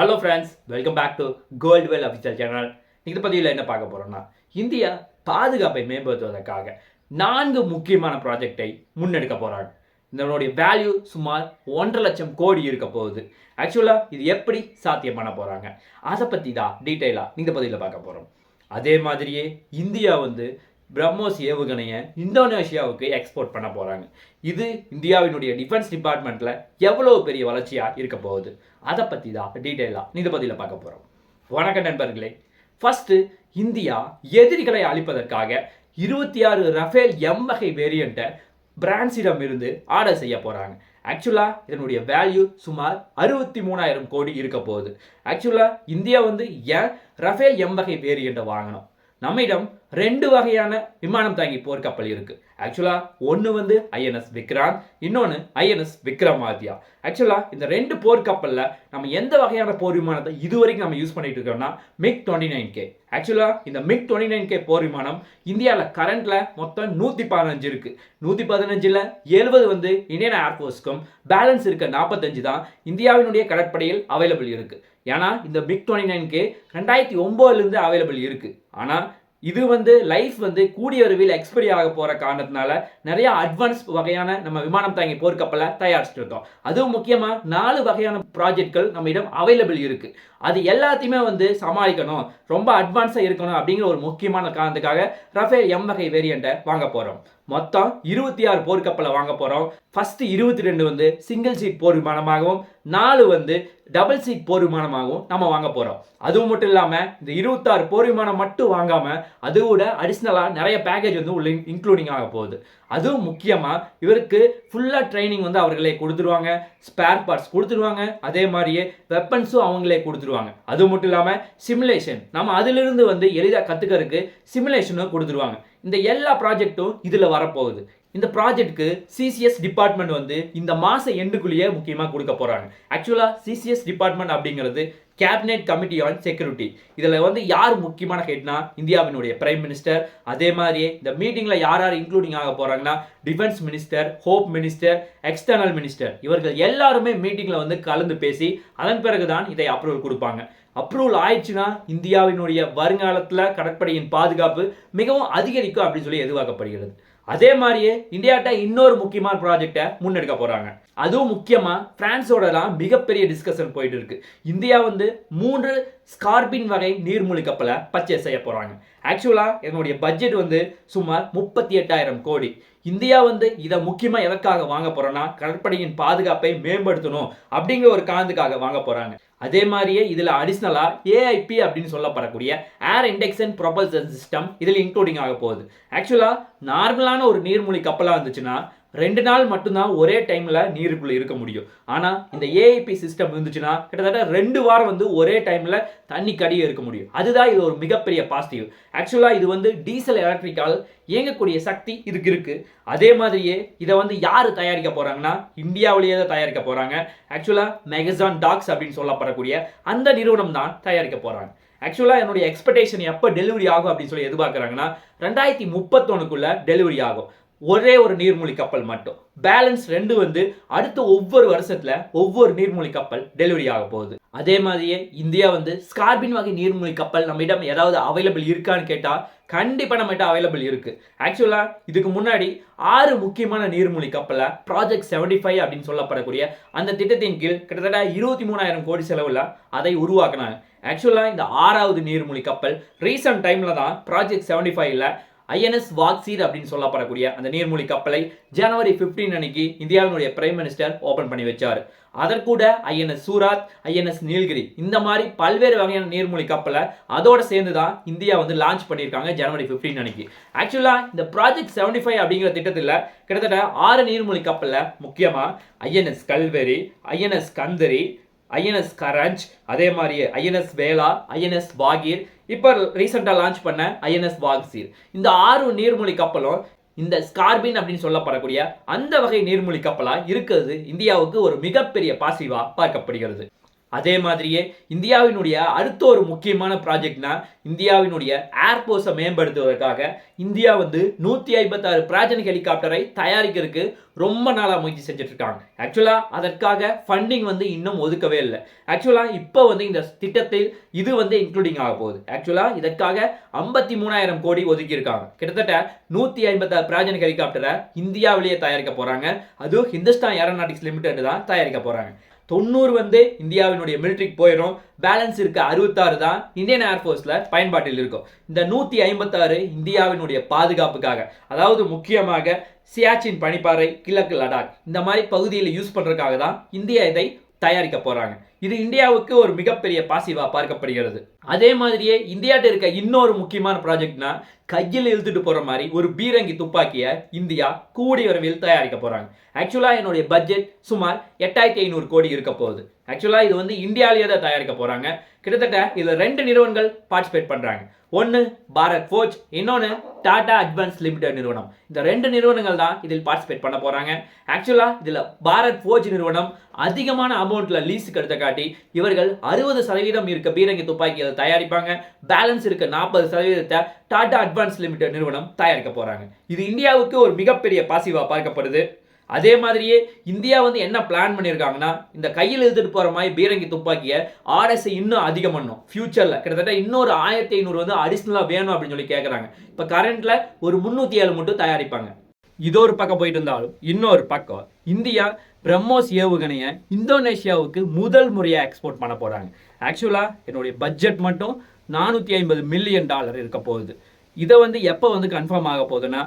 Hello friends welcome back to Gold Well official channel இந்த பதிவில் என்ன பார்க்க போகிறோம்னா இந்தியா பாதுகாப்பை மேம்படுத்துவதற்காக நான்கு முக்கியமான ப்ராஜெக்டை முன்னெடுக்க போகிறாங்க இதனுடைய வேல்யூ சுமார் ஒன்றரை லட்சம் கோடி இருக்க போகுது. ஆக்சுவலாக இது எப்படி சாத்தியம் பண்ண போகிறாங்க அதை பற்றி தான் டீட்டெயிலாக இந்த பதிவில் பார்க்க போகிறோம் அதே மாதிரியே இந்தியா வந்து பிரம்மோஸ் ஏவுகணையை இந்தோனேஷியாவுக்கு எக்ஸ்போர்ட் பண்ண போகிறாங்க இது இந்தியாவினுடைய டிஃபென்ஸ் டிபார்ட்மெண்ட்டில் எவ்வளோ பெரிய வளர்ச்சியாக இருக்க போகுது? அதை பற்றி தான் டீட்டெயிலாக இதை பற்றியில் பார்க்க போகிறோம் வணக்கம் நண்பர்களே. ஃபஸ்ட்டு இந்தியா எதிரிகளை அழிப்பதற்காக இருபத்தி ஆறு ரஃபேல் எம் வகை வேரியண்ட்டை பிரான்சிடம் இருந்து ஆர்டர் செய்ய போகிறாங்க ஆக்சுவலாக இதனுடைய வேல்யூ சுமார் அறுபத்தி மூணாயிரம் கோடி இருக்க போகுது. ஆக்சுவலாக இந்தியா வந்து ஏன் ரஃபேல் எம் வகை வேரியண்ட்டை வாங்கணும் நம்மிடம் ரெண்டு வகையான விமானம் தாங்கி போர்க்கப்பல் இருக்கு. ஆக்சுவலா ஒன்று வந்து ஐஎன்எஸ் விக்ராந்த் இன்னொன்று ஐஎன்எஸ் விக்ரமாதியா ஆக்சுவலா இந்த ரெண்டு போர்க்கப்பல்ல நம்ம எந்த வகையான போர் விமானத்தை இதுவரைக்கும் நம்ம யூஸ் பண்ணிட்டு இருக்கோம்னா மிக் டுவெண்ட்டி நைன் கே ஆக்சுவலா இந்த மிக் டுவெண்ட்டி நைன் கே போர் விமானம் இந்தியாவில் கரண்ட்ல மொத்தம் நூற்றி பதினஞ்சு இருக்கு. நூற்றி பதினஞ்சில் எழுபது வந்து இந்தியன் ஏர்ஃபோர்ஸ்க்கும் பேலன்ஸ் இருக்க நாற்பத்தஞ்சு தான் இந்தியாவினுடைய கடற்படையில் அவைலபிள் இருக்கு. ஏன்னா இந்த மிக் டுவெண்ட்டி நைன் கே ரெண்டாயிரத்தி ஒம்போதுலேருந்து அவைலபிள் இருக்குது ஆனால் இது வந்து லைஃப் வந்து கூடிய விரைவில் எக்ஸ்பைரி ஆக போகிற காரணத்தினால நிறைய அட்வான்ஸ் வகையான நம்ம விமானம் தாங்கி போர்க்கப்பலை தயாரிச்சுட்டு இருந்தோம் அதுவும் முக்கியமாக நாலு வகையான ப்ராஜெக்ட்கள் நம்மிடம் அவைலபிள் இருக்குது அது எல்லாத்தையுமே வந்து சமாளிக்கணும். ரொம்ப அட்வான்ஸாக இருக்கணும் அப்படிங்கிற ஒரு முக்கியமான காரணத்துக்காக ரஃபேல் எம் வகை வேரியண்ட்டை வாங்க போகிறோம் மொத்தம் இருபத்தி ஆறு போர்க்கப்பலை வாங்க போகிறோம் ஃபஸ்ட்டு இருபத்தி ரெண்டு வந்து சிங்கிள் சீட் போர் விமானமாகவும் நாலு வந்து டபுள் சீட் போர் விமானமாகவும் நம்ம வாங்க போகிறோம் அதுவும் மட்டும் இல்லாமல் இந்த இருபத்தாறு போர் விமானம் மட்டும் வாங்காமல் அது கூட அடிஷ்னலாக நிறைய பேக்கேஜ் வந்து உள்ள இன்க்ளூடிங் ஆக போகுது. அதுவும் முக்கியமாக இவருக்கு ஃபுல்லாக ட்ரைனிங் வந்து அவர்களே கொடுத்துருவாங்க. ஸ்பேர் பார்ட்ஸ் கொடுத்துருவாங்க. அதே மாதிரியே வெப்பன்ஸும் அவங்களே கொடுத்துருவாங்க. அது மட்டும் இல்லாமல் சிமுலேஷன் நம்ம அதிலிருந்து வந்து எளிதாக கற்றுக்கிறதுக்கு சிமுலேஷனும் கொடுத்துருவாங்க. இந்த எல்லா ப்ராஜெக்ட்டும் இதில் வரப்போகுது. இந்த ப்ராஜெக்ட்டுக்கு சிசிஎஸ் டிபார்ட்மெண்ட் வந்து இந்த மாத எண்டுக்குள்ளேயே முக்கியமாக கொடுக்க போகிறாங்க ஆக்சுவலாக சிசிஎஸ் டிபார்ட்மெண்ட் அப்படிங்கிறது கேபினெட் கமிட்டி ஆன் செக்யூரிட்டி இதில் வந்து யார் முக்கியமான ஹெட்னா இந்தியாவினுடைய பிரைம் மினிஸ்டர் அதே மாதிரியே இந்த மீட்டிங்கில் யார் யார் இன்க்ளூடிங் ஆக போகிறாங்கன்னா defence minister home minister external minister இவர்கள் எல்லாருமே மீட்டிங்கில் வந்து கலந்து பேசி அதன் பிறகு தான் இதை அப்ரூவல் கொடுப்பாங்க. அப்ரூவல் ஆயிடுச்சுன்னா இந்தியாவினுடைய வருங்காலத்தில் கடற்படையின் பாதுகாப்பு மிகவும் அதிகரிக்கும் அப்படின்னு சொல்லி எதிர்பார்க்கப்படுகிறது. அதே மாதிரியே இந்தியாட்ட இன்னொரு முக்கியமான ப்ராஜெக்டை முன்னெடுக்க போகிறாங்க அதுவும் முக்கியமாக ஃப்ரான்ஸோட தான் மிகப்பெரிய டிஸ்கஷன் போயிட்டு இருக்கு. இந்தியா வந்து மூன்று ஸ்கார்பின் வகை நீர்மூழ்கி கப்பலை பர்ச்சேஸ் செய்ய போகிறாங்க ஆக்சுவலாக என்னுடைய பட்ஜெட் வந்து சுமார் முப்பத்தி எட்டாயிரம் கோடி. இந்தியா வந்து இதை முக்கியமாக எதற்காக வாங்க போகிறோன்னா கடற்படையின் பாதுகாப்பை மேம்படுத்தணும் அப்படிங்கிற ஒரு காரணத்துக்காக வாங்க போகிறாங்க அதே மாதிரியே இதில் அடிஷ்னலாக ஏஐபி அப்படின்னு சொல்லப்படக்கூடிய ஏர் இண்டெக்ஷன் ப்ரொபல்சன் சிஸ்டம் இதில் இன்க்ளூடிங் ஆக போகுது. ஆக்சுவலாக நார்மலான ஒரு நீர்மூழ்கி கப்பலாக இருந்துச்சுன்னா ரெண்டு நாள் மட்டும்தான் ஒரே டைமில் நீருக்குள்ளே இருக்க முடியும். ஆனால் இந்த ஏஐபி சிஸ்டம் இருந்துச்சுன்னா கிட்டத்தட்ட ரெண்டு வாரம் வந்து ஒரே டைமில் தண்ணி கடியே இருக்க முடியும். அதுதான் இது ஒரு மிகப்பெரிய பாசிட்டிவ் ஆக்சுவலாக இது வந்து டீசல் எலக்ட்ரிக்கால் இயங்கக்கூடிய சக்தி இதுக்கு இருக்குது அதே மாதிரியே இதை வந்து யார் தயாரிக்க போகிறாங்கன்னா இந்தியாவிலேயே தான் தயாரிக்க போகிறாங்க ஆக்சுவலாக மெகசான் டாக்ஸ் அப்படின்னு சொல்லப்படக்கூடிய அந்த நிறுவனம் தான் தயாரிக்க போகிறாங்க ஆக்சுவலாக என்னுடைய எக்ஸ்பெக்டேஷன் எப்போ டெலிவரி ஆகும் அப்படின்னு சொல்லி எதிர்பார்க்குறாங்கன்னா ரெண்டாயிரத்தி முப்பத்தொன்னுக்குள்ளே டெலிவரி ஆகும். ஒரே ஒரு நீர்மூழ்கி கப்பல் மட்டும். பேலன்ஸ் ரெண்டு வந்து அடுத்த ஒவ்வொரு வருஷத்துல ஒவ்வொரு நீர்மூழ்கி கப்பல் டெலிவரி ஆக போகுது. அதே மாதிரியே இந்தியா வந்து ஸ்கார்பின் வகை நீர்மூழ்கி கப்பல் நம்மிடம் ஏதாவது அவைலபிள் இருக்கான்னு கேட்டால் கண்டிப்பாக நம்மகிட்ட அவைலபிள் இருக்கு. ஆக்சுவலாக இதுக்கு முன்னாடி ஆறு முக்கியமான நீர்மூழ்கி கப்பலை ப்ராஜெக்ட் செவன்டி ஃபைவ் அப்படின்னு சொல்லப்படக்கூடிய அந்த திட்டத்தின் கீழ் கிட்டத்தட்ட இருபத்தி மூணாயிரம் கோடி செலவில் அதை உருவாக்குனாங்க. ஆக்சுவலாக இந்த ஆறாவது நீர்மூழ்கி கப்பல் ரீசன்ட் டைமில் தான் ப்ராஜெக்ட் செவன்டி ஃபைவ்ல ஐஎன்எஸ் வாக்சீர் அப்படின்னு சொல்லப்படக்கூடிய அந்த நீர்மூழ்கி கப்பலை ஜனவரி பிப்டீன் அன்னைக்கு இந்தியாவினுடைய பிரைம் மினிஸ்டர் ஓபன் பண்ணி வச்சார். அதற்கூட ஐஎன்எஸ் சூராத் ஐஎன்எஸ் நீல்கிரி இந்த மாதிரி பல்வேறு வகையான நீர்மூழ்கி கப்பலை அதோட சேர்ந்து தான் இந்தியா வந்து லான்ச் பண்ணியிருக்காங்க ஜனவரி பிப்டீன் அன்னைக்கு. ஆக்சுவலாக இந்த ப்ராஜெக்ட் செவன்டி ஃபைவ் அப்படிங்கிற திட்டத்தில் கிட்டத்தட்ட ஆறு நீர்மூழ்கி கப்பலில் முக்கியமாக INS Kalvari INS Khanderi INS Karanj அதே மாதிரியே ஐஎன்எஸ் வேலா ஐஎன்எஸ் வாகீர் இப்போ ரீசெண்டாக லான்ச் பண்ண ஐஎன்எஸ் வாக்சீர் இந்த ஆறு நீர்மூழ்கி கப்பலும் இந்த ஸ்கார்பின் அப்படின்னு சொல்லப்படக்கூடிய அந்த வகை நீர்மூழ்கி கப்பலாக இருக்கிறது இந்தியாவுக்கு ஒரு மிகப்பெரிய பாசிவாக பார்க்கப்படுகிறது. அதே மாதிரியே இந்தியாவினுடைய அடுத்த ஒரு முக்கியமான ப்ராஜெக்ட்னா இந்தியாவினுடைய ஏர்போர்ஸை மேம்படுத்துவதற்காக இந்தியா வந்து நூற்றி ஐம்பத்தாறு பிராஜன் ஹெலிகாப்டரை தயாரிக்கிறதுக்கு ரொம்ப நாளாக முயற்சி செஞ்சுட்டு இருக்காங்க ஆக்சுவலாக அதற்காக ஃபண்டிங் வந்து இன்னும் ஒதுக்கவே இல்லை. ஆக்சுவலாக இப்போ வந்து இந்த திட்டத்தில் இது வந்து இன்க்ளூடிங் ஆக போகுது. ஆக்சுவலாக இதற்காக ஐம்பத்தி மூணாயிரம் கோடி ஒதுக்கியிருக்காங்க. கிட்டத்தட்ட நூற்றி ஐம்பத்தாறு பிராஜன் ஹெலிகாப்டரை இந்தியாவிலேயே தயாரிக்க போகிறாங்க அதுவும் ஹிந்துஸ்தான் ஏரோநாட்டிக்ஸ் லிமிடெட் தான் தயாரிக்க போகிறாங்க தொண்ணூறு வந்து இந்தியாவினுடைய மிலிட்ரிக்கு போயிடும் பேலன்ஸ் இருக்க அறுபத்தாறு தான் இந்தியன் ஏர்ஃபோர்ஸில் பயன்பாட்டில் இருக்கும். இந்த நூற்றி ஐம்பத்தாறு இந்தியாவினுடைய பாதுகாப்புக்காக அதாவது முக்கியமாக சியாச்சின் பனிப்பாறை கிழக்கு லடாக் இந்த மாதிரி பகுதியில் யூஸ் பண்ணுறதுக்காக தான் இந்தியா இதை தயாரிக்க போகிறாங்க இது இந்தியாவுக்கு ஒரு மிகப்பெரிய பாசிவாக பார்க்கப்படுகிறது. அதே மாதிரியே இந்தியாட்ட இருக்க இன்னொரு முக்கியமான ப்ராஜெக்ட்னா கையில் இழுத்துட்டு போகிற மாதிரி ஒரு பீரங்கி துப்பாக்கியை இந்தியா கூடிய விரைவில் தயாரிக்க போகிறாங்க ஆக்சுவலாக என்னுடைய பட்ஜெட் சுமார் எட்டாயிரத்தி ஐநூறு கோடி இருக்க போகுது. ஆக்சுவலாக இது வந்து இந்தியாவிலேயே தான் தயாரிக்க போகிறாங்க கிட்டத்தட்ட இதில் ரெண்டு நிறுவனங்கள் பார்ட்டிசிபேட் பண்ணுறாங்க ஒன்று பாரத் ஃபோர்ஜ் இன்னொன்று டாடா அட்வான்ஸ் லிமிடெட் நிறுவனம். இந்த ரெண்டு நிறுவனங்கள் தான் இதில் பார்ட்டிசிபேட் பண்ண போகிறாங்க ஆக்சுவலாக இதில் பாரத் ஃபோர்ஜ் நிறுவனம் அதிகமான அமௌண்ட்டில் லீஸுக்கு எடுத்த காட்டி இவர்கள் அறுபது சதவீதம் இருக்க பீரங்கி துப்பாக்கிகளை தயாரிப்பாங்க. பேலன்ஸ் இருக்க நாற்பது சதவீதத்தை டாடா அட்வான்ஸ் லிமிடெட் நிறுவனம் தயாரிக்க போகிறாங்க இது இந்தியாவுக்கு ஒரு மிகப்பெரிய பாசிவாக பார்க்கப்படுது. அதே மாதிரியே இந்தியா வந்து என்ன பிளான் பண்ணியிருக்காங்கன்னா இந்த கையில் எழுதிட்டு போகிற மாதிரி பீரங்கி துப்பாக்கியை ஆர்எஸ்ஐ இன்னும் அதிகம் பண்ணும். ஃபியூச்சரில் கிட்டத்தட்ட இன்னொரு ஆயிரத்தி ஐநூறு வந்து அடிஷ்னலாக வேணும் அப்படின்னு சொல்லி கேட்குறாங்க இப்போ கரண்ட்டில் ஒரு முந்நூற்றி ஏழு மட்டும் தயாரிப்பாங்க. இதோ ஒரு பக்கம் போயிட்டு இருந்தாலும் இன்னொரு பக்கம் இந்தியா பிரம்மோஸ் ஏவுகணையை இந்தோனேஷியாவுக்கு முதல் முறையாக எக்ஸ்போர்ட் பண்ண போகிறாங்க ஆக்சுவலாக என்னுடைய பட்ஜெட் மட்டும் நானூற்றி ஐம்பது மில்லியன் டாலர் இருக்க போகுது. இதை வந்து எப்போ வந்து கன்ஃபார்ம் ஆக போகுதுன்னா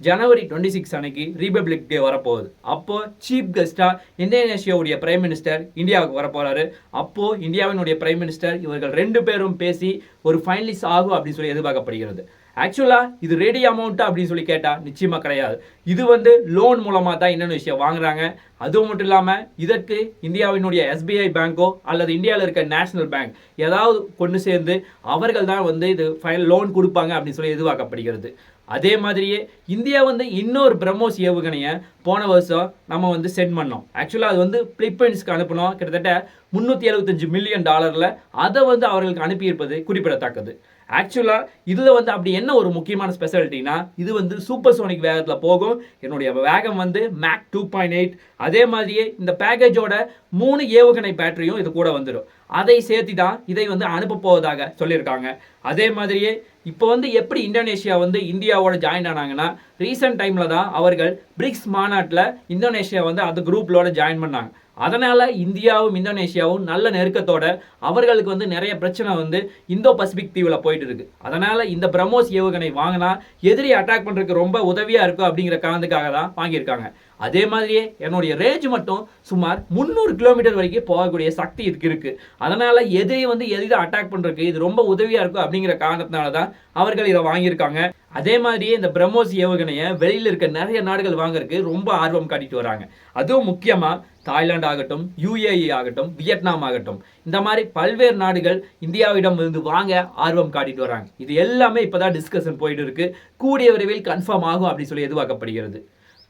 ஜனவரி டுவெண்ட்டி சிக்ஸ் அன்னைக்கு ரிபப்ளிக் டே வரப்போகுது. அப்போ சீஃப் கெஸ்ட்டாக இந்தோனேஷியாவுடைய பிரைம் மினிஸ்டர் இந்தியாவுக்கு வரப்போகிறாரு அப்போது இந்தியாவினுடைய பிரைம் மினிஸ்டர் இவர்கள் ரெண்டு பேரும் பேசி ஒரு ஃபைனலிஸ் ஆகும் அப்படின்னு சொல்லி எதிர்பார்க்கப்படுகிறது. ஆக்சுவலாக இது ரெடி அமௌண்ட்டா அப்படின்னு சொல்லி கேட்டால் நிச்சயமாக கிடையாது. இது வந்து லோன் மூலமாக தான் இந்தோனேஷியா வாங்குறாங்க. அதுவும் மட்டும் இல்லாமல் இதற்கு இந்தியாவினுடைய எஸ்பிஐ பேங்கோ அல்லது இந்தியாவில் இருக்க நேஷனல் பேங்க் ஏதாவது கொண்டு சேர்ந்து அவர்கள் தான் வந்து இது ஃபைனல் லோன் கொடுப்பாங்க அப்படின்னு சொல்லி எதிர்பார்க்கப்படுகிறது. அதே மாதிரியே இந்தியா வந்து இன்னொரு பிரம்மோஸ் ஏவுகணையை போன வருஷம் நம்ம வந்து சென்ட் பண்ணோம். ஆக்சுவலாக அது வந்து பிலிப்பைன்ஸ்க்கு அனுப்பினோம். கிட்டத்தட்ட முந்நூற்றி எழுபத்தஞ்சு மில்லியன் டாலரில் அதை வந்து அவர்களுக்கு அனுப்பியிருப்பது குறிப்பிடத்தக்கது. ஆக்சுவலாக இதில் வந்து அப்படி என்ன ஒரு முக்கியமான ஸ்பெஷாலிட்டினா இது வந்து சூப்பர் சோனிக் வேகத்தில் போகும். என்னுடைய வேகம் வந்து மேக் டூ பாயிண்ட் எயிட் அதே மாதிரியே இந்த பேக்கேஜோட மூணு ஏவுகணை பேட்டரியும் இது கூட வந்துடும். அதை சேர்த்து தான் இதை வந்து அனுப்ப போவதாக சொல்லியிருக்காங்க. அதே மாதிரியே இப்போ வந்து எப்படி இந்தோனேஷியா வந்து இந்தியாவோட ஜாயின் ஆனாங்கன்னா ரீசெண்ட் டைமில் தான் அவர்கள் பிரிக்ஸ் மாநாட்டில் இந்தோனேஷியா வந்து அந்த குரூப்லோட ஜாயின் பண்ணாங்க. அதனால் இந்தியாவும் இந்தோனேஷியாவும் நல்ல நெருக்கத்தோட அவர்களுக்கு வந்து நிறைய பிரச்சனை வந்து இந்தோ பசிபிக் தீவில் போயிட்டு இருக்கு. அதனால் இந்த பிரம்மோஸ் ஏவுகணை வாங்கினா எதிரி அட்டாக் பண்ணுறதுக்கு ரொம்ப உதவியாக இருக்கும் அப்படிங்கிற காரணத்துக்காக தான் வாங்கியிருக்காங்க. அதே மாதிரியே என்னுடைய ரேஞ்ச் மட்டும் சுமார் முந்நூறு கிலோமீட்டர் வரைக்கும் போகக்கூடிய சக்தி இதுக்கு இருக்குது அதனால் எதிரி வந்து எதிராக அட்டாக் பண்ணுறக்கு இது ரொம்ப உதவியாக இருக்கும் அப்படிங்கிற காரணத்தினால தான் அவர்கள் இதை வாங்கியிருக்காங்க. அதே மாதிரியே இந்த பிரம்மோஸ் ஏவுகணையை வெளியில் இருக்க நிறைய நாடுகள் வாங்குறதுக்கு ரொம்ப ஆர்வம் காட்டிட்டு வராங்க. அதுவும் முக்கியமாக தாய்லாந்து ஆகட்டும் யுஏஇ ஆகட்டும் வியட்நாம் ஆகட்டும். இந்த மாதிரி பல்வேறு நாடுகள் இந்தியாவிடம் இருந்து வாங்க ஆர்வம் காட்டிட்டு வராங்க. இது எல்லாமே இப்போதான் டிஸ்கஷன் போயிட்டு இருக்கு. கூடிய விரைவில் கன்ஃபார்ம் ஆகும் அப்படின்னு சொல்லி எதிர்பார்க்கப்படுகிறது.